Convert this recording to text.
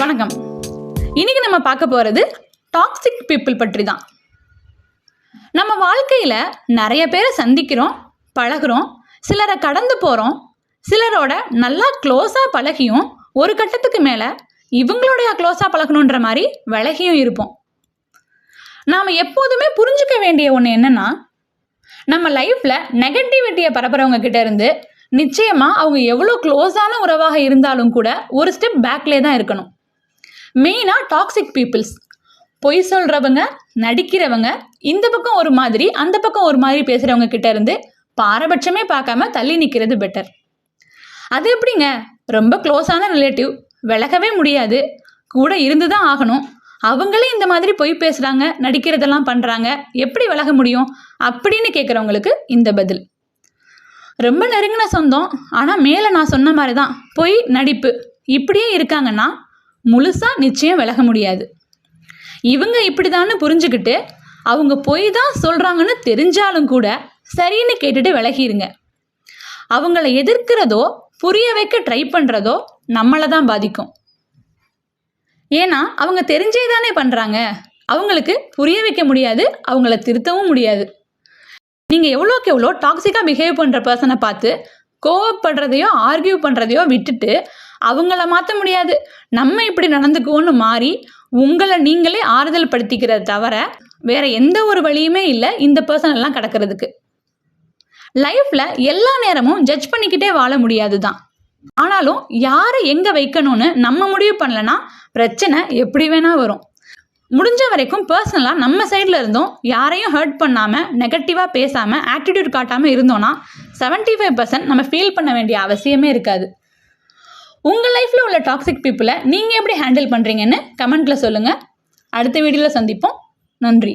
வணக்கம். இன்னைக்கு நம்ம பார்க்க போகிறது டாக்ஸிக் பீப்புள் பற்றி தான் நம்ம வாழ்க்கையில் நிறைய பேரை சந்திக்கிறோம் பழகுறோம் சிலரை கடந்து போகிறோம் சிலரோட நல்லா க்ளோஸாக பழகியும் ஒரு கட்டத்துக்கு மேலே இவங்களுடைய க்ளோஸாக பழகணுன்ற மாதிரி விலகியும் இருப்போம். நாம் எப்போதுமே புரிஞ்சுக்க வேண்டிய ஒன்று என்னென்னா நம்ம லைஃப்பில் நெகட்டிவிட்டியை பரப்புறவங்க கிட்ட இருந்து நிச்சயமாக அவங்க எவ்வளோ க்ளோஸான உறவாக இருந்தாலும் கூட ஒரு ஸ்டெப் பேக்லேயே தான் இருக்கணும். மெயினாக டாக்ஸிக் பீப்புள்ஸ் பொய் சொல்கிறவங்க நடிக்கிறவங்க இந்த பக்கம் ஒரு மாதிரி அந்த பக்கம் ஒரு மாதிரி பேசுகிறவங்க கிட்ட இருந்து பாரபட்சமே பார்க்காம தள்ளி நிற்கிறது பெட்டர் அது எப்படிங்க? ரொம்ப க்ளோஸான ரிலேட்டிவ் விலகவே முடியாது. கூட இருந்து தான் ஆகணும். அவங்களே இந்த மாதிரி பொய் பேசுகிறாங்க நடிக்கிறதெல்லாம் பண்ணுறாங்க எப்படி விலக முடியும்? அப்படின்னு கேட்குறவங்களுக்கு இந்த பதில். ரொம்ப நெருங்கின சொந்தம். ஆனால் மேலே நான் சொன்ன மாதிரி தான் பொய் நடிப்பு. இப்படியே இருக்காங்கன்னா முழுசாக நிச்சயம் விலக முடியாது. இவங்க இப்படிதான்னு புரிஞ்சுக்கிட்டு அவங்க பொய் தான் சொல்கிறாங்கன்னு தெரிஞ்சாலும் கூட சரின்னு கேட்டுட்டு விலகிருங்க. அவங்கள எதிர்க்கிறதோ புரிய வைக்க ட்ரை பண்ணுறதோ நம்மளை தான் பாதிக்கும். ஏன்னா அவங்க தெரிஞ்சே தானே பண்ணுறாங்க அவங்களுக்கு புரிய வைக்க முடியாது அவங்கள திருத்தவும் முடியாது. நீங்கள் எவ்வளோக்கு எவ்வளோ டாக்ஸிக்காக பிஹேவ் பண்ணுற பர்சனை பார்த்து கோவப்படுறதையோ ஆர்கியூ பண்ணுறதையோ விட்டுட்டு அவங்கள மாற்ற முடியாது. நம்ம இப்படி நடந்துக்குவோன்னு மாறி உங்களை நீங்களே ஆறுதல் படுத்திக்கிறத தவிர வேற எந்த ஒரு வழியுமே இல்லை இந்த பர்சன் எல்லாம் கிடக்கிறதுக்கு. லைஃப்பில் எல்லா நேரமும் ஜட்ஜ் பண்ணிக்கிட்டே வாழ முடியாது தான் ஆனாலும் யாரை எங்கே வைக்கணும்னு நம்ம முடிவு பண்ணலனா பிரச்சனை எப்படி வேணால் வரும். முடிஞ்ச வரைக்கும் பர்சனலாக நம்ம சைடில் இருந்தும் யாரையும் ஹர்ட் பண்ணாமல் நெகட்டிவாக பேசாமல் ஆட்டிடியூட் காட்டாமல் இருந்தோன்னா 75% ஃபைவ் பர்சன்ட் நம்ம ஃபீல் பண்ண வேண்டிய அவசியமே இருக்காது. உங்கள் லைஃப்பில் உள்ள டாக்ஸிக் பீப்புளை நீங்கள் எப்படி ஹேண்டில் பண்ணுறீங்கன்னு கமெண்ட்டில் சொல்லுங்கள் அடுத்த வீடியோவில் சந்திப்போம். நன்றி.